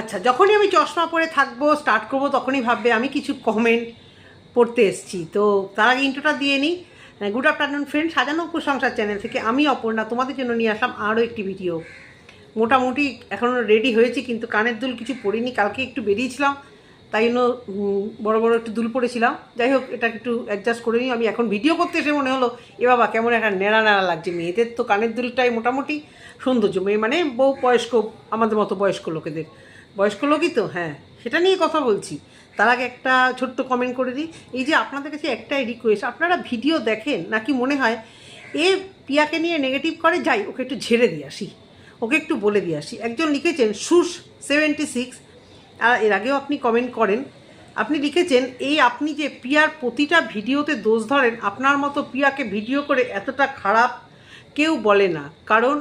আচ্ছা যখনই আমি চশমা পরে থাকব স্টার্ট করব, তখনই ভাববে আমি কিছু কমেন্ট পড়তে এসেছি। তো তার আগে ইন্টোটা দিয়ে নিই। গুড আফটারনুন ফ্রেন্ড সাজানো কুসংসার চ্যানেল থেকে আমি অপর্ণা, তোমাদের জন্য নিয়ে আসলাম আরও একটি ভিডিও মোটামুটি এখনও রেডি হয়েছি, কিন্তু কানের দুল কিছু পরিনি, কালকে একটু বেরিয়েছিলাম, তাই জন্য বড়ো বড় একটু দুল পড়েছিলাম যাই হোক, এটা একটু অ্যাডজাস্ট করে নিই। আমি এখন ভিডিও করতে এসে মনে হলো, এ বাবা, কেমন একটা নেড়া নেড়া লাগছে। মেয়েদের তো কানের দুলটাই মোটামুটি সৌন্দর্য, মেয়ে মানে বউ বয়স্ক, আমাদের মতো বয়স্ক লোকেদের। বয়স্ক লোকই তো হ্যাঁ। সেটা নিয়ে কথা বলছি। তার আগে একটা ছোট্ট কমেন্ট করে দিই। এই যে আপনাদের কাছে একটাই রিকোয়েস্ট আপনারা ভিডিও দেখেন নাকি মনে হয় এ পিয়াকে নিয়ে নেগেটিভ করে, যাই, ওকে একটু ঝেড়ে দিয়ে আসি। ওকে একটু বলে দিয়ে আসি। একজন লিখেছেন সুস সেভেন্টি সিক্স আর এর আগেও আপনি কমেন্ট করেন। আপনি লিখেছেন, এই আপনি যে পিয়ার প্রতিটা ভিডিওতে দোষ ধরেন, আপনার মতো পিয়াকে ভিডিও করে এতটা খারাপ কেউ বলে না। কারণ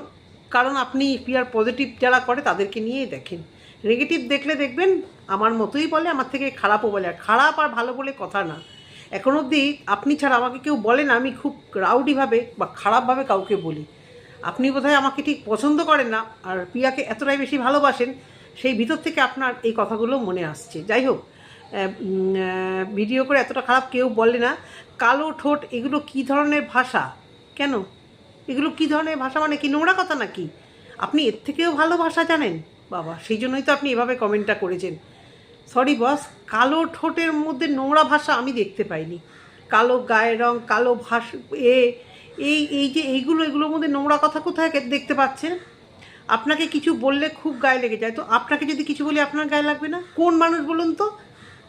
কারণ আপনি পিয়ার পজিটিভ যারা করে, তাদেরকে নিয়েই দেখেন। নেগেটিভ দেখলে দেখবেন আমার মতোই বলে, আমার থেকে খারাপও বলে। আর খারাপ আর ভালো বলে কথা না। এখন অবধি আপনি ছাড়া আমাকে কেউ বলে না, আমি খুব রাউডিভাবে বা খারাপভাবে কাউকে বলি। আপনি বোধহয় আমাকে ঠিক পছন্দ করেন না, আর পিয়াকে এতটাই বেশি ভালোবাসেন, সেই ভিতর থেকে আপনার এই কথাগুলো মনে আসছে। যাই হোক ভিডিও করে এতটা খারাপ কেউ বলে না। কালো ঠোঁট, এগুলো কি ধরনের ভাষা? কেন? এগুলো কি ধরনের ভাষা মানে কি, নোংরা কথা নাকি? আপনি এর থেকেও ভালো ভাষা জানেন? বাবা, সেই জন্যই তো আপনি এভাবে কমেন্টটা করেছেন। সরি বস কালো ঠোঁটের মধ্যে নোংরা ভাষা আমি দেখতে পাইনি। কালো গায়ের রং, কালো ভাষ এ, এই এই যে এইগুলো, এগুলোর মধ্যে নোংরা কথা কোথায় দেখতে পাচ্ছেন? আপনাকে কিছু বললে খুব গায়ে লেগে যায়। তো আপনাকে যদি কিছু বলি, আপনার গায়ে লাগবে না? কোন মানুষ বলুন তো?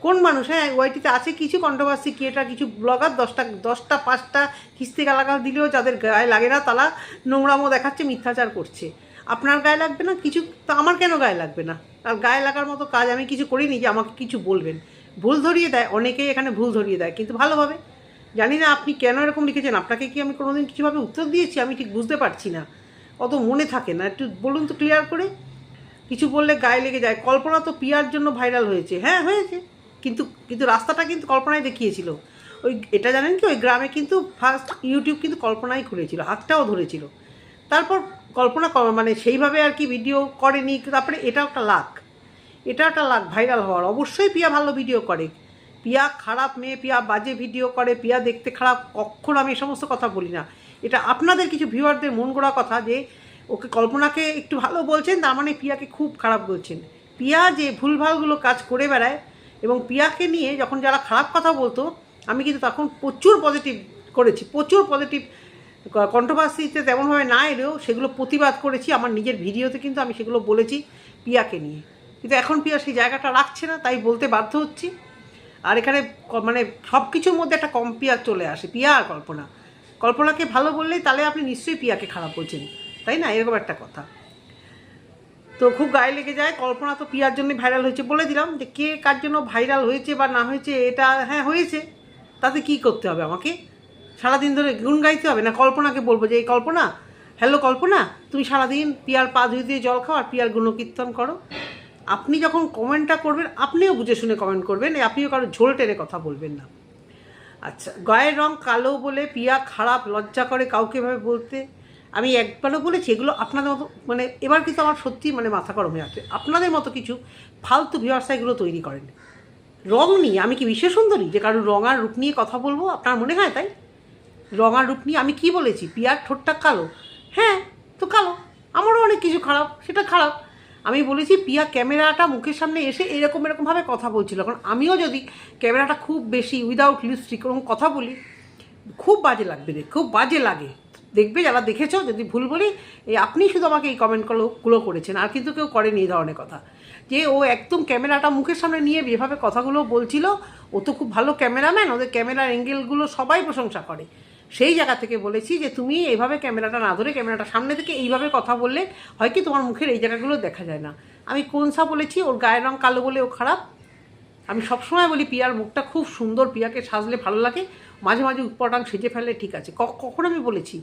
কোন মানুষ? হ্যাঁ ওয়াইটিতে আছে কিছু কন্ট্রোভার্সি ক্রিয়েটার কিছু ব্লগার দশটা দশটা, পাঁচটা কিস্তি গালাগাল দিলেও যাদের গায়ে লাগে না, তারা নোংরামো দেখাচ্ছে, মিথ্যাচার করছে। আপনার গায়ে লাগবে না? কিছু তো আমার কেন গায়ে লাগবে না? আর গায়ে লাগার মতো কাজ আমি কিছু করিনি যে আমাকে কিছু বলবেন। ভুল ধরিয়ে দেয়, অনেকেই এখানে ভুল ধরিয়ে দেয়, কিন্তু ভালোভাবে জানি না আপনি কেন এরকম লিখেছেন, আপনাকে কি আমি কোনোদিন কিছুভাবে উত্তর দিয়েছি? আমি ঠিক বুঝতে পারছি না। অত মনে থাকে না। একটু বলুন তো ক্লিয়ার করে। কিছু বললে গায়ে লেগে যায়। কল্পনা তো পিয়ার জন্য ভাইরাল হয়েছে। হ্যাঁ হয়েছে। কিন্তু কিন্তু রাস্তাটা কিন্তু কল্পনায় দেখিয়েছিল। ওই এটা জানেন কি? ওই গ্রামে কিন্তু ফার্স্ট ইউটিউব কিন্তু কল্পনাই খুলেছিল। হাতটাও ধরেছিল। তারপর কল্পনা ক- মানে সেইভাবে আর কি ভিডিও করেনি, তারপরে এটা একটা লাখ এটা একটা লাখ ভাইরাল হওয়ার। অবশ্যই পিয়া ভালো ভিডিও করে। পিয়া খারাপ মেয়ে, পিয়া বাজে ভিডিও করে, পিয়া দেখতে খারাপ, কখনো আমি এই সমস্ত কথা বলি না। এটা আপনাদের কিছু ভিউয়ারদের মন গড়া কথা যে, ওকে কল্পনাকে একটু ভালো বলছেন, তার মানে পিয়াকে খুব খারাপ বলছেন। পিয়া যে ভুলভালগুলো কাজ করে বেড়ায়, এবং পিয়াকে নিয়ে যখন যারা খারাপ কথা বলতো, আমি কিন্তু তখন প্রচুর পজিটিভ করেছি, প্রচুর পজিটিভ কন্ট্রোভার্সিতে তেমনভাবে না এলেও সেগুলো প্রতিবাদ করেছি। আমার নিজের ভিডিওতে কিন্তু আমি সেগুলো বলেছি পিয়াকে নিয়ে। কিন্তু এখন পিয়া সেই জায়গাটা রাখছে না, তাই বলতে বাধ্য হচ্ছি। আর এখানে মানে সব কিছুর মধ্যে একটা কম পিয়া চলে আসে, পিয়া আর কল্পনা। কল্পনাকে ভালো বললেই তাহলে আপনি নিশ্চয়ই পিয়াকে খারাপ বলছেন, তাই না? এরকম একটা কথা। তো খুব গায়ে লেগে যায়, কল্পনা তো পিয়ার জন্য ভাইরাল হয়েছে বলে দিলাম যে কে কার জন্য ভাইরাল হয়েছে বা না হয়েছে, এটা হ্যাঁ হয়েছে, তাতে কি করতে হবে আমাকে? সারাদিন ধরে গুণ গাইতে হবে? না কল্পনাকে বলব যে, এই কল্পনা, হ্যালো কল্পনা, তুমি সারাদিন পিয়ার পা ধুয়ে দিয়ে জল খাও আর পিয়ার গুণকীর্তন করো। আপনি যখন কমেন্টটা করবেন, আপনিও বুঝে শুনে কমেন্ট করবেন আপনিও কারও ঝোল টেনে কথা বলবেন না। আচ্ছা গায়ের রং কালো বলে পিয়া খারাপ, লজ্জা করে কাউকে এভাবে বলতে? আমি একবারও বলেছি, এগুলো আপনাদের মতো মানে এবার কিন্তু আমার সত্যি মানে মাথা গরম হয়ে আছে। আপনাদের মতো কিছু ফালতু ভিউয়ার্সা এগুলো তৈরি করেন। রং নিয়ে আমি কি বিশ্ব সুন্দরী যে কারও রং আর রূপ নিয়ে কথা বলব, আপনার মনে হয় তাই? রং আর রূপ নিয়ে আমি কি বলেছি? পিয়ার ঠোঁটটা কালো। হ্যাঁ তো কালো। আমারও অনেক কিছু খারাপ, সেটা খারাপ। আমি বলেছি, পিয়া ক্যামেরাটা মুখের সামনে এসে এরকম এরকমভাবে কথা বলছিল। কারণ আমিও যদি ক্যামেরাটা খুব বেশি উইদাউট লিপস্টিক ওরকম কথা বলি, খুব বাজে লাগবে দেখ, খুব বাজে লাগে। দেখবে যারা দেখেছ, যদি ভুল বলি এই আপনি শুধু আমাকে এই কমেন্টগুলো গুলো করেছেন, আর কিন্তু কেউ করেনি এই ধরনের কথা। যে ও একদম ক্যামেরাটা মুখের সামনে নিয়ে যেভাবে কথাগুলো বলছিল, ও তো খুব ভালো ক্যামেরাম্যান, ওদের ক্যামেরার অ্যাঙ্গেলগুলো সবাই প্রশংসা করে। সেই জায়গা থেকে বলেছি যে তুমি এইভাবে ক্যামেরাটা না ধরে ক্যামেরাটা সামনে থেকে এইভাবে কথা বললে হয় কি তোমার মুখের এই জায়গাগুলো দেখা যায় না। আমি কোনসা বলেছি? ওর গায়ের রং কালো বলে ও খারাপ। আমি সবসময় বলি, পিয়ার, মুখটা খুব সুন্দর, পিয়াকে সাজলে ভালো লাগে। মাঝে মাঝে উৎপটাং সেজে ফেললে ঠিক আছে। কখন আমি বলেছি?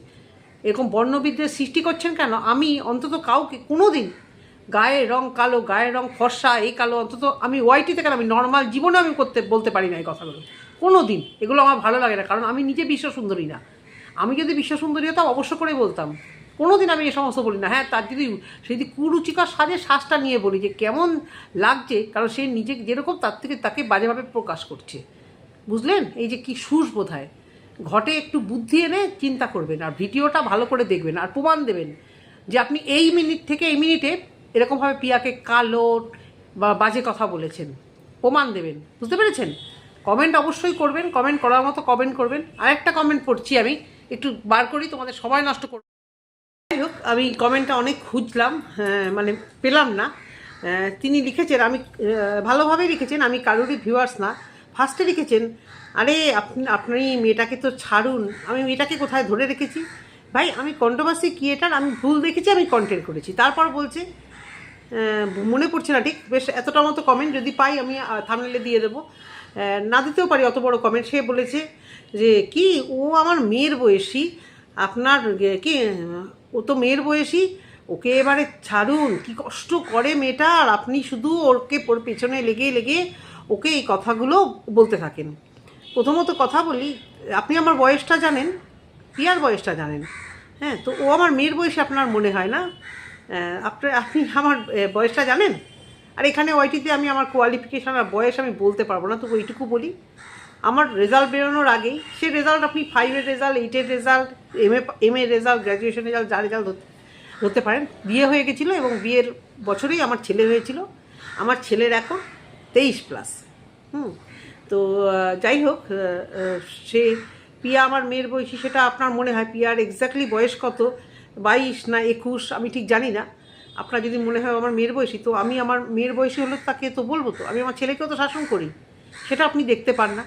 এরকম বর্ণবিদ্বেষ সৃষ্টি করছেন কেন? আমি অন্তত কাউকে কোনো দিন গায়ের রং কালো গায়ের রং ফর্সা, এই কালো অন্তত আমি ওয়াইটিতে কেন আমি নর্মাল জীবনে আমি করতে, বলতে পারি না এই কথাগুলো। কোনো দিন এগুলো আমার ভালো লাগে না, কারণ আমি নিজে বিশ্ব সুন্দরী না। আমি যদি বিশ্ব সুন্দরী হতাম অবশ্য করে বলতাম কোনো দিন আমি এ সমস্ত বলি না। হ্যাঁ তার যদি যদি কুরুচিকর সাজে শ্বাসটা নিয়ে বলি যে কেমন লাগছে, কারণ সে নিজে যেরকম তার থেকে তাকে বাজেভাবে প্রকাশ করছে। বুঝলেন? এই যে কি সুস বোধ হয় ঘটে একটু বুদ্ধি এনে চিন্তা করবেন, আর ভিডিওটা ভালো করে দেখবেন, আর প্রমাণ দেবেন যে আপনি এই মিনিট থেকে এই মিনিটে এরকমভাবে পিয়াকে কালো বা বাজে কথা বলেছেন। প্রমাণ দেবেন। বুঝতে পেরেছেন? কমেন্ট অবশ্যই করবেন কমেন্ট করার মতো কমেন্ট করবেন। আরেকটা কমেন্ট পড়ছি আমি একটু বার করি তোমাদের সময় নষ্ট করব যাই হোক আমি কমেন্টটা অনেক খুঁজলাম হ্যাঁ, মানে পেলাম না। তিনি লিখেছেন আমি ভালোভাবেই লিখেছেন আমি কারোরই ভিউয়ার্স না। ফার্স্টে লিখেছেন আরে আপনি আপনি মেয়েটাকে তো ছাড়ুন আমি মেয়েটাকে কোথায় ধরে রেখেছি? ভাই আমি কন্ট্রোভার্সি ক্রিয়েটার আমি ভুল দেখেছি আমি কন্টেন্ট করেছি। তারপর বলছে মনে পড়ছে না ঠিক? বেশ এতটা মতো কমেন্ট যদি পাই আমি থামলে দিয়ে দেবো। না দিতেও পারি অত বড় কমেন্ট সে বলেছে যে কি ও আমার মেয়ের বয়সী? আপনার কি ও তো মেয়ের বয়সী? ওকে এবারে ছাড়ুন কি কষ্ট করে মেয়েটা আর আপনি শুধু ওকে ওর পেছনে লেগে লেগে ওকে এই কথাগুলো বলতে থাকেন। প্রথমত কথা বলি আপনি আমার বয়সটা জানেন পিয়ার বয়সটা জানেন। হ্যাঁ তো ও আমার মেয়ের বয়সে আপনার মনে হয় না? আহ, আপনি আপনি আমার বয়সটা জানেন? আর এখানে ওইটিতে আমি আমার কোয়ালিফিকেশান আর বয়স আমি বলতে পারব না তো ওইটুকু বলি। আমার রেজাল্ট বেরোনোর আগেই, সে রেজাল্ট আপনি ফাইভের রেজাল্ট এইটের result M A M A result graduation result যা রেজাল্ট ধরতে পারেন, বিয়ে হয়ে গেছিল এবং বিয়ের বছরেই আমার ছেলে হয়েছিল। আমার ছেলের এখন তেইশ প্লাস হুম, তো যাই হোক সে পিয়া আমার মেয়ের বয়সী, সেটা আপনার মনে হয় পিয়ার এক্স্যাক্টলি বয়স কত? বাইশ না একুশ, আমি ঠিক জানি না। আপনার যদি মনে হয় আমার মেয়ের বয়সী, তো আমি আমার মেয়ের বয়সী হলে তাকে তো বলব তো। আমি আমার ছেলেকেও তো শাসন করি। সেটা আপনি দেখতে পান না।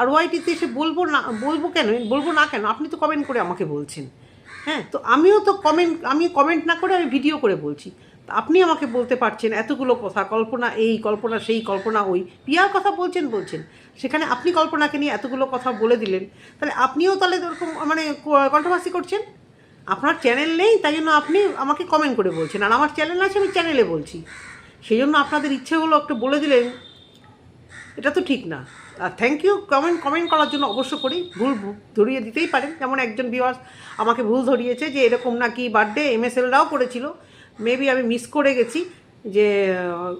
আর ওয়াইটিতে এসে বলব না, বলব কেন? বলব না কেন? আপনি তো কমেন্ট করে আমাকে বলছেন। হ্যাঁ তো আমিও তো কমেন্ট আমি কমেন্ট না করে আমি ভিডিও করে বলছি। আপনি আমাকে বলতে পারছেন এতগুলো কথা, কল্পনা এই, কল্পনা সেই, কল্পনা ওই। পিয়ার কথা বলছেন বলছেন। সেখানে আপনি কল্পনাকে নিয়ে এতগুলো কথা বলে দিলেন। তাহলে আপনিও তাহলে ওরকম মানে কন্ট্রোভার্সি করছেন? আপনার চ্যানেল নেই, তাই জন্য আপনি আমাকে কমেন্ট করে বলছেন। আর আমার চ্যানেল আছে, আমি চ্যানেলে বলছি। সেই জন্য আপনাদের ইচ্ছে হলো একটু বলে দিলেন। এটা তো ঠিক না। আর থ্যাংক ইউ কমেন্ট কমেন্ট করার জন্য অবশ্য করি ভুল ধরিয়ে দিতেই পারেন। যেমন একজন ভিউয়ার্স আমাকে ভুল ধরিয়েছে যে এরকম নাকি বার্থডে এমএসএলরাও করেছিল। মেবি আমি মিস করে গেছি যে,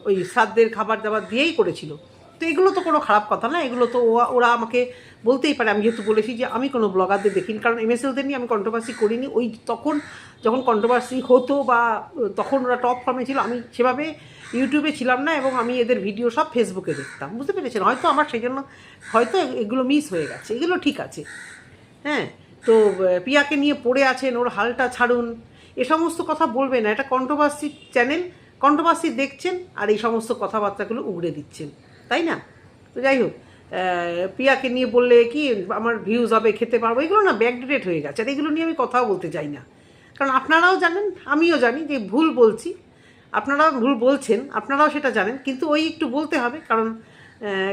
ওই সাধ্যের খাবার দাবার দিয়েই করেছিল। তো এগুলো তো কোনো খারাপ কথা না, এগুলো তো ওরা- আমাকে বলতেই পারে। আমি যেহেতু বলেছি যে আমি কোনো ব্লগারদের দেখিনি, কারণ এমএসএলদের নিয়ে আমি কন্ট্রোভার্সি করিনি। ওই তখন যখন কন্ট্রোভার্সি হতো বা তখন ওরা টপ ফর্মে ছিল, আমি সেভাবে ইউটিউবে ছিলাম না এবং আমি এদের ভিডিও সব ফেসবুকে দেখতাম। বুঝতে পেরেছেন? হয়তো আমার সেই জন্য হয়তো এগুলো মিস হয়ে গেছে। এগুলো ঠিক আছে। হ্যাঁ তো পিয়াকে নিয়ে পড়ে আছেন, ওর হালটা ছাড়ুন। এ সমস্ত কথা বলবেন না। এটা কন্ট্রোভার্সি চ্যানেল কন্ট্রোভার্সি দেখছেন আর এই সমস্ত কথাবার্তাগুলো উগড়ে দিচ্ছেন। তাই না? তো যাই হোক পিয়াকে নিয়ে বললে কি, আমার ভিউজ হবে খেতে পারব। এগুলো না ব্যাকডেটেড হয়ে গেছে, আর এগুলো নিয়ে আমি কথাও বলতে চাই না। কারণ আপনারাও জানেন, আমিও জানি যে ভুল বলছি। আপনারাও ভুল বলছেন, আপনারাও সেটা জানেন, কিন্তু ওই একটু বলতে হবে, কারণ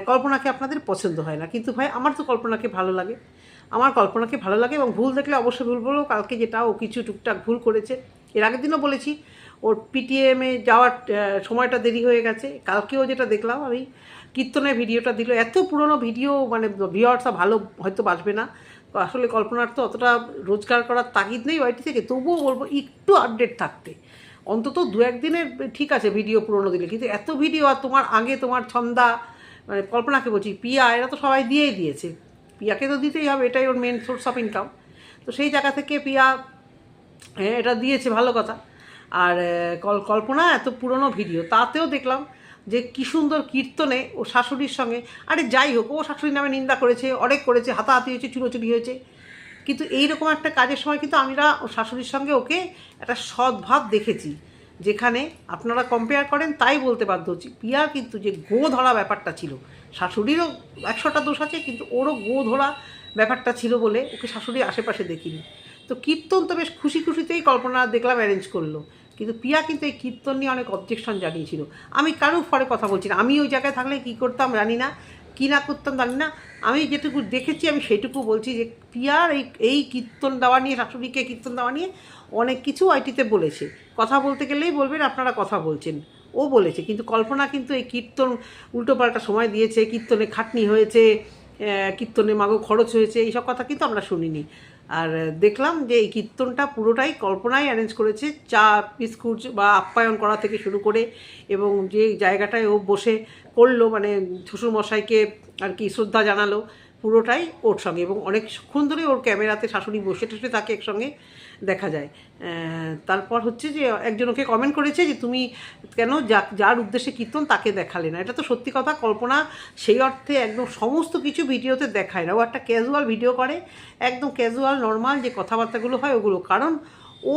কল্পনাকে আপনাদের পছন্দ হয় না। কিন্তু ভাই, আমার তো কল্পনাকে ভালো লাগে। আমার কল্পনাকে ভালো লাগে এবং ভুল দেখলে অবশ্যই ভুল বলব কালকে যেটা ও কিছু টুকটাক ভুল করেছে, এর আগের দিনও বলেছি, ওর পিটিএমে যাওয়ার সময়টা দেরি হয়ে গেছে। কালকেও যেটা দেখলাম আমি কীর্তনের ভিডিওটা দিল। এত পুরনো ভিডিও মানে ভিওয়ার্সরা ভালো হয়তো বাসবে না। তো আসলে কল্পনার তো অতটা রোজগার করার তাগিদ নেই ওয়াইটি থেকে। তবুও বলব, একটু আপডেট থাকতে। অন্তত দু একদিনের ঠিক আছে, ভিডিও পুরনো দিলে। কিন্তু এত ভিডিও, আর তোমার আগে তোমার ছন্দা মানে কল্পনাকে বলছি, পিয়া, এরা তো সবাই দিয়েই দিয়েছে। পিয়াকে তো দিতেই হবে, এটাই ওর মেন সোর্স অফ ইনকাম তো সেই জায়গা থেকে পিয়া হ্যাঁ এটা দিয়েছে, ভালো কথা। আর কল, কল্পনা, এত পুরনো ভিডিও। তাতেও দেখলাম যে কি সুন্দর কীর্তনে ও শাশুড়ির সঙ্গে। আরে যাই হোক, ও শাশুড়ির নামে নিন্দা করেছে, অনেক করেছে, হাতাহাতি হয়েছে চুরোচুরি হয়েছে। কিন্তু এইরকম একটা কাজের সময় কিন্তু আমরা ও শাশুড়ির সঙ্গে ওকে একটা সদ্ভাব দেখেছি, যেখানে আপনারা কম্পেয়ার করেন, তাই বলতে বাধ্য হচ্ছি। পিয়ার কিন্তু যে গো ধরা ব্যাপারটা ছিল, শাশুড়িরও একশোটা দোষ আছে, কিন্তু ওরও গো ধরা ব্যাপারটা ছিল বলে ওকে শাশুড়ি আশেপাশে দেখিনি। তো কীর্তন তো বেশ খুশি খুশিতেই কল্পনা দেখলাম অ্যারেঞ্জ করল। কিন্তু পিয়া কিন্তু এই কীর্তন নিয়ে অনেক অবজেকশন জানিয়েছিল আমি কারও ফরে কথা বলছি না। আমি ওই জায়গায় থাকলে কী করতাম জানি না, কী না করতাম জানি না। আমি যেটুকু দেখেছি, আমি সেটুকু বলছি যে পিয়ার এই এই কীর্তন দেওয়া নিয়ে, শাশুড়িকে কীর্তন দেওয়া নিয়ে অনেক কিছু আইটিতে বলেছে। কথা বলতে গেলেই বলবেন, আপনারা কথা বলছেন। ও বলেছে, কিন্তু কল্পনা কিন্তু এই কীর্তন উল্টোপাল্টা সময় দিয়েছে, কীর্তনে খাটনি হয়েছে কীর্তনে মাগো খরচ হয়েছে, এইসব কথা কিন্তু আমরা শুনিনি। আর দেখলাম যে এই কীর্তনটা পুরোটাই কল্পনায় অ্যারেঞ্জ করেছে, চা, বিস্কুট বা আপ্যায়ন করা থেকে শুরু করে এবং যে জায়গাটায় ও বসে করল মানে শ্বশুরমশাইকে আর কি শ্রদ্ধা জানালো পুরোটাই ওর সঙ্গে এবং অনেকক্ষণ ধরে ওর ক্যামেরাতে শাশুড়ি বসে টসে তাকে একসঙ্গে দেখা যায়। তারপর হচ্ছে যে একজন ওকে কমেন্ট করেছে যে তুমি কেন যার উদ্দেশ্যে কীর্তন তাকে দেখালে না। এটা তো সত্যি কথা, কল্পনা সেই অর্থে একদম সমস্ত কিছু ভিডিওতে দেখায় না। ও একটা ক্যাজুয়াল ভিডিও করে, একদম ক্যাজুয়াল নর্মাল যে কথাবার্তাগুলো হয় ওগুলো। কারণ ও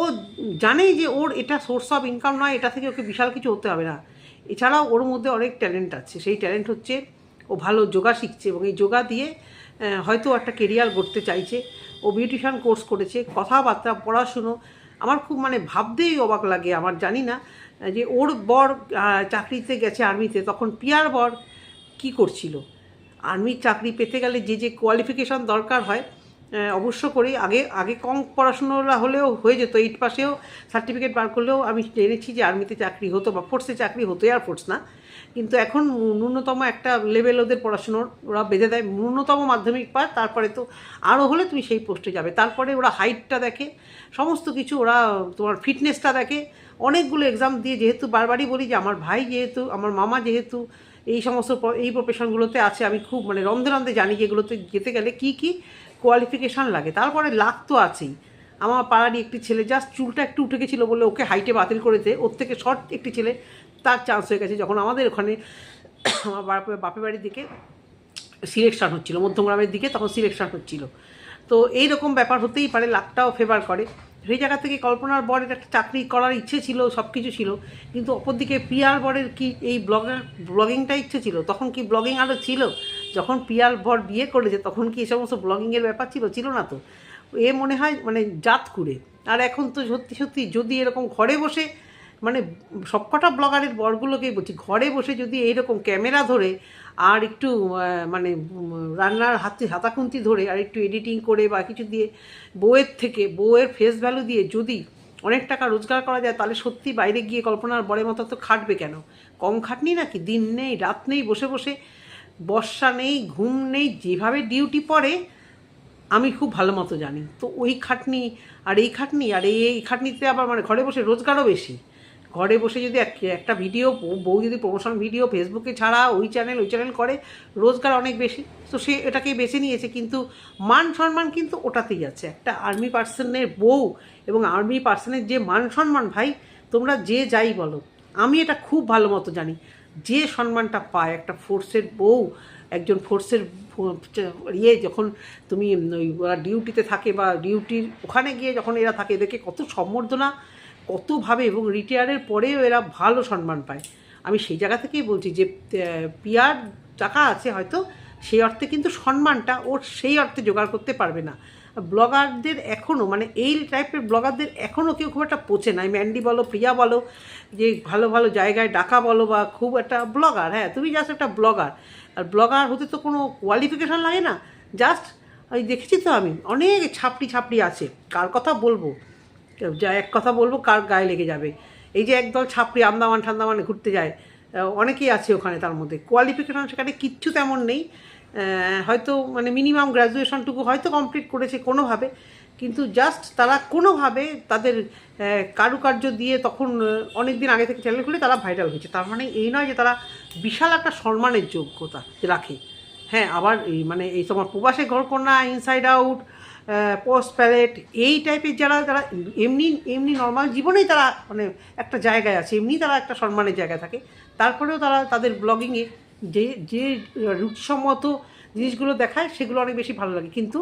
জানেই যে ওর এটা সোর্স অফ ইনকাম নয়, এটা থেকে ওকে বিশাল কিছু হতে হবে না। এছাড়াও ওর মধ্যে অনেক ট্যালেন্ট আছে। সেই ট্যালেন্ট হচ্ছে ও ভালো যোগা শিখছে এবং এই যোগা দিয়ে হয়তো একটা কেরিয়ার গড়তে চাইছে। ও বিউটিশিয়ান কোর্স করেছে, কথাবার্তা, পড়াশুনো। আমার খুব মানে ভাবতেই অবাক লাগে, আমার জানি না যে ওর বর চাকরিতে গেছে আর্মিতে, তখন পিয়ার বর কি করছিল? আর্মির চাকরি পেতে গেলে যে যে কোয়ালিফিকেশন দরকার হয় অবশ্য করেই আগে আগে কম পড়াশুনোরা হলেও হয়ে যেত এইট পাশেও সার্টিফিকেট বার করলেও আমি জেনেছি যে আর্মিতে চাকরি হতো বা ফোর্সে চাকরি হতো এয়ারফোর্স না। কিন্তু এখন ন্যূনতম একটা লেভেল ওদের পড়াশুনোর, ওরা বেঁধে দেয়। ন্যূনতম মাধ্যমিক পার তারপরে তো আরও হলে তুমি সেই পোস্টে যাবে। তারপরে ওরা হাইটটা দেখে, সমস্ত কিছু ওরা তোমার ফিটনেসটা দেখে। অনেকগুলো এক্সাম দিয়ে যেহেতু বারবারই বলি যে, আমার ভাই যেহেতু, আমার মামা যেহেতু এই সমস্ত এই প্রফেশনগুলোতে আছে, আমি খুব মানে রন্ধে রন্ধে জানি যে এগুলোতে যেতে গেলে কী কী কোয়ালিফিকেশান লাগে। তারপরে লাখ তো আছেই। আমার পাড়ারই একটি ছেলে জাস্ট চুলটা একটু উঠে গেছিল বলে ওকে হাইটে বাতিল করেছে ওর থেকে শর্ট একটি ছেলে তার চান্স হয়ে গেছে। যখন আমাদের ওখানে আমার বাপের বাড়ির দিকে সিলেকশন হচ্ছিল, মধ্যমগ্রামের দিকে তখন সিলেকশন হচ্ছিল। তো এই রকম ব্যাপার হতেই পারে, লাখটাও ফেভার করে। সেই জায়গা থেকে কল্পনার বরের একটা চাকরি করার ইচ্ছে ছিল সব কিছু ছিল। কিন্তু অপরদিকে পিয়ার বরের কি এই ব্লগের ব্লগিংটা ইচ্ছে ছিল? তখন কি ব্লগিং আরও ছিল? যখন পিয়ার বর বিয়ে করেছে, তখন কি এই সমস্ত ব্লগিংয়ের ব্যাপার ছিল? ছিল না তো। এ মনে হয় মানে জাত করে আর এখন তো সত্যি সত্যি যদি এরকম ঘরে বসে মানে সবকটা ব্লগারের বরগুলোকেই বলছি, ঘরে বসে যদি এইরকম ক্যামেরা ধরে আর একটু মানে রান্নার হাতে হাতাখুন্তি ধরে আর একটু এডিটিং করে বা কিছু দিয়ে বউয়ের থেকে বউয়ের ফেস ভ্যালু দিয়ে যদি অনেক টাকা রোজগার করা যায়, তাহলে সত্যি বাইরে গিয়ে কল্পনার বরের মতো তো খাটবে কেন? কম খাটনি নাকি? দিন নেই, রাত নেই, বসে বসে বর্ষা নেই, ঘুম নেই, যেভাবে ডিউটি পড়ে, আমি খুব ভালো মতো জানি। তো ওই খাটনি আর এই খাটনি আর এই খাটনিতে আবার মানে ঘরে বসে রোজগারও বেশি। ঘরে বসে যদি এক- একটা ভিডিও বউ- যদি প্রমোশন ভিডিও ফেসবুকে ছাড়া ওই চ্যানেল ওই চ্যানেল করে, রোজগার অনেক বেশি। তো সে এটাকেই বেছে নিয়েছে, কিন্তু মান সম্মান কিন্তু ওটাতেই আছে। একটা আর্মি পার্সনের বউ এবং আর্মি পার্সনের যে মান সম্মান, ভাই, তোমরা যে যাই বলো, আমি এটা খুব ভালো মতো জানি। যে সম্মানটা পায় একটা ফোর্সের বউ, একজন ফোর্সের ইয়ে যখন তুমি ওই ডিউটিতে থাকে বা ডিউটির ওখানে গিয়ে যখন এরা থাকে, এদেরকে কত সম্বর্ধনা কতভাবে এবং রিটায়ারের পরেও এরা ভালো সম্মান পায়। আমি সেই জায়গা থেকেই বলছি যে পিয়ার টাকা আছে হয়তো, সেই অর্থে কিন্তু সম্মানটা ওর সেই অর্থে জোগাড় করতে পারবে না। ব্লগারদের এখনও মানে এই টাইপের ব্লগারদের এখনও কেউ খুব একটা পচে নাই ম্যান্ডি বলো, প্রিয়া বলো, যে ভালো ভালো জায়গায় ডাকা বলো বা খুব একটা ব্লগার হ্যাঁ তুমি জাস্ট একটা ব্লগার। আর ব্লগার হতে তো কোনো কোয়ালিফিকেশান লাগে না। জাস্ট ওই দেখেছি তো আমি, অনেক ছাপড়ি ছাপড়ি আছে। কার কথা বলব? যা এক কথা বলব, কার গায়ে লেগে যাবে। এই যে একদল ছাপড়ি আন্দামান ঠান্দামানে ঘুরতে যায় অনেকেই আছে ওখানে তার মধ্যে। কোয়ালিফিকেশন সেখানে কিচ্ছু তেমন নেই। হয়তো মানে মিনিমাম গ্র্যাজুয়েশনটুকু হয়তো কমপ্লিট করেছে কোনোভাবে, কিন্তু জাস্ট তারা কোনোভাবে তাদের কারুকার্য দিয়ে তখন অনেক দিন আগে থেকে চ্যানেল খুলে তারা ভাইরাল হয়েছে। তার মানে এই নয় যে তারা বিশাল একটা সম্মানের যোগ্যতা রাখে। হ্যাঁ আবার এই মানে এই তোমার প্রবাসে ঘরকন্যা ইনসাইড আউট পোস্ট প্যালেট এই টাইপের যারা, তারা এমনি এমনি নর্মাল জীবনেই তারা মানে একটা জায়গায় আছে, এমনি তারা একটা সম্মানের জায়গায় থাকে। তারপরেও তারা তাদের ব্লগিংয়ে যে যে রুচিসম্মত জিনিসগুলো দেখায়, সেগুলো অনেক বেশি ভালো লাগে। কিন্তু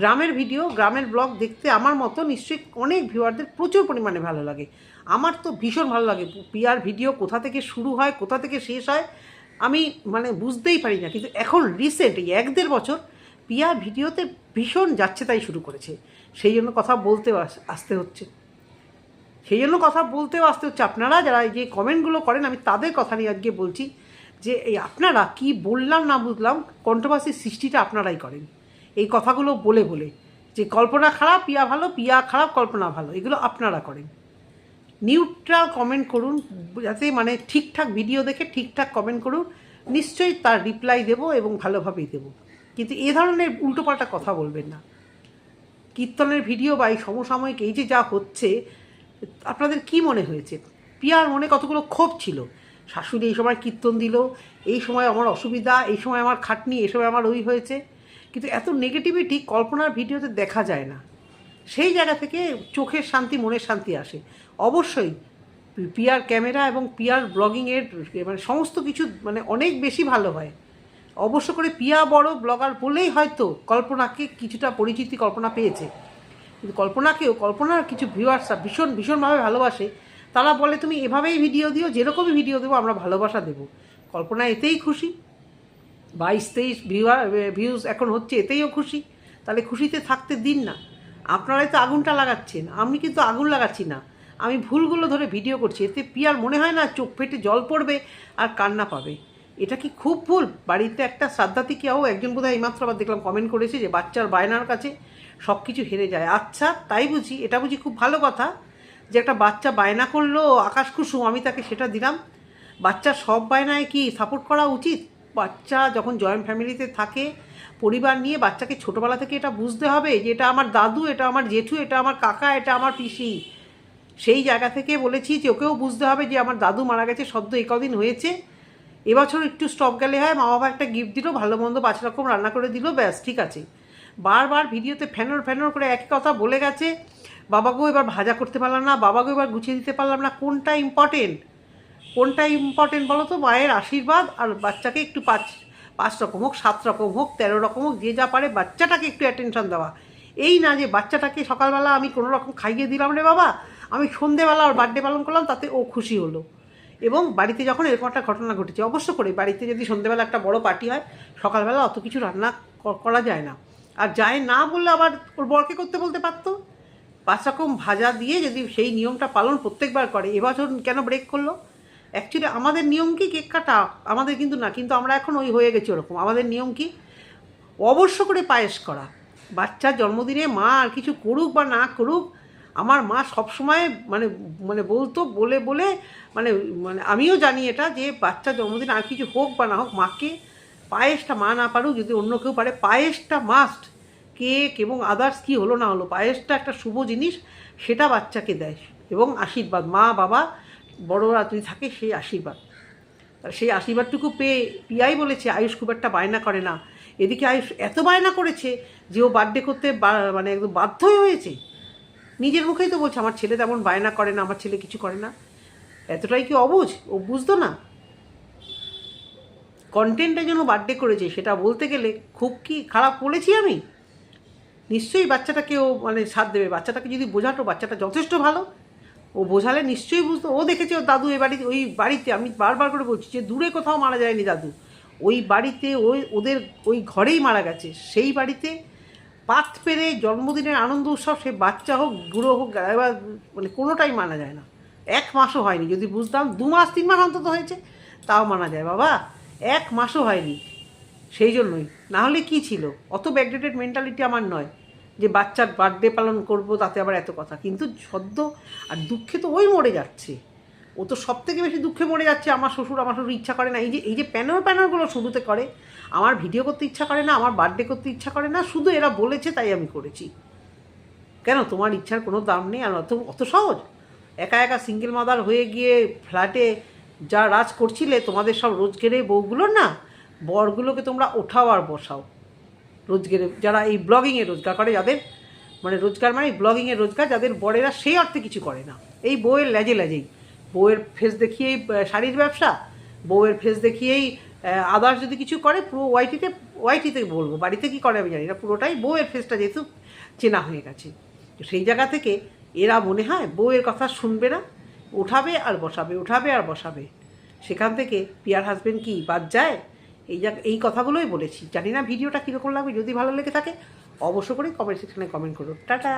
গ্রামের ভিডিও গ্রামের ব্লগ দেখতে আমার মতো নিশ্চয়ই অনেক ভিউয়ারদের প্রচুর পরিমাণে ভালো লাগে। আমার তো ভীষণ ভালো লাগে। পিয়ার ভিডিও কোথা থেকে শুরু হয়, কোথা থেকে শেষ হয়, আমি মানে বুঝতেই পারি না। কিন্তু এখন রিসেন্ট এই এক দেড় বছর পিয়া ভিডিওতে ভীষণ যাচ্ছে তাই শুরু করেছে। সেই জন্য কথা বলতেও আস- আসতে হচ্ছে। সেই জন্য কথা বলতেও আসতে হচ্ছে। আপনারা যারা এই যে কমেন্টগুলো করেন, আমি তাদের কথা নিয়ে আজকে বলছি যে, এই আপনারা কি বললাম না বুঝলাম কন্ট্রোভার্সির সৃষ্টিটা আপনারাই করেন। এই কথাগুলো বলে বলে যে, কল্পনা খারাপ, পিয়া ভালো, পিয়া খারাপ, কল্পনা ভালো, এগুলো আপনারা করেন। নিউট্রাল কমেন্ট করুন, যাতে মানে ঠিকঠাক ভিডিও দেখে ঠিকঠাক কমেন্ট করুন, নিশ্চয়ই তার রিপ্লাই দেবো এবং ভালোভাবেই দেবো। কিন্তু এ ধরনের উল্টোপাল্টা কথা বলবেন না। কীর্তনের ভিডিও বা এই সমসাময়িক এই যে যা হচ্ছে, আপনাদের কি মনে হয়েছে? পিয়ার মনে কতগুলো ক্ষোভ ছিল? শাশুড়ি এই সময় কীর্তন দিল, এই সময় আমার অসুবিধা, এই সময় আমার খাটনি, এই সময় আমার ওই হয়েছে। কিন্তু এত নেগেটিভিটি কল্পনার ভিডিওতে দেখা যায় না। সেই জায়গা থেকে চোখের শান্তি, মনের শান্তি আসে। অবশ্যই পিয়ার ক্যামেরা এবং পিয়ার ব্লগিংয়ের মানে সমস্ত কিছু মানে অনেক বেশি ভালো হয়। অবশ্য করে পিয়া বড় ব্লগার বলেই হয়তো কল্পনাকে কিছুটা পরিচিতি কল্পনা পেয়েছে। কিন্তু কল্পনাকেও, কল্পনার কিছু ভিউয়ার্সরা ভীষণ, ভীষণভাবে ভালোবাসে। তারা বলে, তুমি এভাবেই ভিডিও দিও, যেরকমই ভিডিও দেবো, আমরা ভালোবাসা দেবো। কল্পনা এতেই খুশি। বাইশ, তেইশ ভিউয়ার ভিউজ এখন হচ্ছে, এতেইও খুশি। তাহলে খুশিতে থাকতে দিন না। আপনারাই তো আগুনটা লাগাচ্ছেন। আমি কিন্তু আগুন লাগাচ্ছি না। আমি ভুলগুলো ধরে ভিডিও করছি। এতে পিয়ার মনে হয় না চোখ ফেটে জল পড়বে আর কান্না পাবে। এটা কি খুব ভুল? বাড়িতে একটা শ্রাদ্ধাতিকেও একজন বোধহয় এইমাত্র আবার দেখলাম কমেন্ট করেছে যে বাচ্চার বায়নার কাছে সব কিছু হেরে যায়। আচ্ছা তাই বুঝি, এটা বুঝি খুব ভালো কথা যে একটা বাচ্চা বায়না করল, আকাশ কুসুম, আমি তাকে সেটা দিলাম। বাচ্চার সব বায়নায় কি সাপোর্ট করা উচিত? বাচ্চা যখন জয়েন্ট ফ্যামিলিতে থাকে, পরিবার নিয়ে বাচ্চাকে ছোটোবেলা থেকে এটা বুঝতে হবে যে এটা আমার দাদু, এটা আমার জেঠু, এটা আমার কাকা, এটা আমার পিসি। সেই জায়গা থেকে বলেছি যে ওকেও বুঝতে হবে যে আমার দাদু মারা গেছে, সদ্য কদিন হয়েছে। এবছর একটু স্টক গেলে হয় মা বাবা একটা গিফট দিল, ভালো মন্দ পাঁচ রকম রান্না করে দিল, ব্যাস, ঠিক আছে। বারবার ভিডিওতে ফ্যানর ফ্যানর করে একই কথা বলে গেছে, বাবাকেও এবার ভাজা করতে পারলাম না, বাবাকেও এবার গুছিয়ে দিতে পারলাম না, কোনটা ইম্পর্টেন্ট কোনটা ইম্পর্টেন্ট বলো তো? মায়ের আশীর্বাদ আর বাচ্চাকে একটু পাঁচ পাঁচ রকম হোক, সাত রকম হোক, তেরো রকম হোক, যে যা পারে বাচ্চাটাকে একটু অ্যাটেনশন দেওয়া। এই না যে বাচ্চাটাকে সকালবেলা আমি কোনো রকম খাইয়ে দিলাম রে বাবা, আমি সন্ধেবেলা ওর বার্থডে পালন করলাম, তাতে ও খুশি হলো। এবং বাড়িতে যখন এরকম একটা ঘটনা ঘটেছে, অবশ্য করে বাড়িতে যদি সন্ধেবেলা একটা বড় পার্টি হয়, সকালবেলা অত কিছু রান্না করা যায় না। আর যায় না বললে আবার ওর বরকে করতে বলতে পারতো। পাঁচ রকম ভাজা দিয়ে যদি সেই নিয়মটা পালন প্রত্যেকবার করে, এবছর কেন ব্রেক করল? অ্যাকচুয়ালি আমাদের নিয়ম কি কেক কাটা? আমাদের কিন্তু না, কিন্তু আমরা এখন ওই হয়ে গেছি ওরকম। আমাদের নিয়ম কি? অবশ্য করে পায়েস করা। বাচ্চার জন্মদিনে মা আর কিছু করুক বা না করুক আমার মা সবসময় মানে মানে বলতো, বলে বলে মানে মানে আমিও জানি এটা যে বাচ্চার জন্মদিন আর কিছু হোক বা না হোক, মাকে পায়েসটা মা না পারুক, যদি অন্য কেউ পারে, পায়েসটা মাস্ট কেক এবং আদার্স কি হলো না হলো, পায়েসটা একটা শুভ জিনিস, সেটা বাচ্চাকে দেয় এবং আশীর্বাদ। মা, বাবা, বড়রা যদি থাকে, সেই আশীর্বাদ। আর সেই আশীর্বাদটুকু পেয়ে পিয়াই বলেছে, আয়ুষ খুব একটা বায়না করে না। এদিকে আয়ুষ এত বায়না করেছে যে ও বার্থডে করতে মানে একদম বাধ্যই হয়েছে। নিজের মুখেই তো বলছে, আমার ছেলে তেমন বায়না করে না, আমার ছেলে কিছু করে না। এতটাই কি অবুঝ? ও বুঝতো না। কন্টেন্টের যেন বার্থডে করেছে, সেটা বলতে গেলে খুব কি খারাপ বলেছি আমি? নিশ্চয়ই বাচ্চাটাকে ও মানে সাথ দেবে। বাচ্চাটাকে যদি বোঝাতো, বাচ্চাটা যথেষ্ট ভালো। ও বোঝালে নিশ্চয়ই বুঝতো। ও দেখেছে ওর দাদু এই বাড়িতে, ওই বাড়িতে, আমি বারবার করে বলছি যে দূরে কোথাও মারা যায়নি দাদু। ওই বাড়িতে ওই, ওদের ওই ঘরেই মারা গেছে। সেই বাড়িতে পাত পেরে জন্মদিনের আনন্দ উৎসব, সে বাচ্চা হোক, বুড়ো হোক এবার মানে কোনোটাই মানা যায় না। এক মাসও হয়নি, যদি বুঝতাম, দু মাস, তিন মাস অন্তত হয়েছে, তাও মানা যায়। বাবা, এক মাসও হয়নি, সেই জন্যই। না হলে কী ছিল? অত ব্যাকডেটেড মেন্টালিটি আমার নয়, যে বাচ্চার বার্থডে পালন করব, তাতে আবার এত কথা। কিন্তু সদ্য আর দুঃখে তো ওই মরে যাচ্ছে। ও তো সব থেকে বেশি দুঃখে মরে যাচ্ছে, আমার শ্বশুর আমার শ্বশুর ইচ্ছা করে না। এই যে এই যে প্যানেল প্যানেলগুলো শুরুতে করে, আমার ভিডিও করতে ইচ্ছা করে না, আমার বার্থডে করতে ইচ্ছা করে না, শুধু এরা বলেছে তাই আমি করেছি। কেন? তোমার ইচ্ছার কোনো দাম নেই, আর অত অত সহজ। একা একা সিঙ্গেল মাদার হয়ে গিয়ে ফ্ল্যাটে যা রাজ করছিলে, তোমাদের সব রোজগেরে বউগুলোর না, বরগুলোকে তোমরা ওঠাও আর বসাও। রোজগেরে, যারা এই ব্লগিংয়ে রোজগার করে, যাদের মানে রোজগার মানে ব্লগিংয়ে রোজগার, যাদের বরেরা সেই অর্থে কিছু করে না। এই বউয়ের লেজে লেজেই। বউয়ের ফেস দেখিয়েই শাড়ির ব্যবসা, বউয়ের ফেস দেখিয়েই আদার্স যদি কিছু করে, পুরো ওয়াইটিতে ওয়াইটিতে বলব, বাড়িতে কি করে আমি জানি না, পুরোটাই বউয়ের ফেসটা যেহেতু চেনা হয়ে গেছে। সেই জায়গা থেকে এরা মনে হয় বউয়ের কথা শুনবে না, উঠাবে আর বসাবে, উঠাবে আর বসাবে। সেখান থেকে পিয়ার হাজবেন্ড কি বাদ যায়? এই যা, এই কথাগুলোই বলেছি। জানি না ভিডিওটা কীরকম লাগবে, যদি ভালো লেগে থাকে, অবশ্য করে কমেন্ট সেকশনে কমেন্ট করুন টাটা!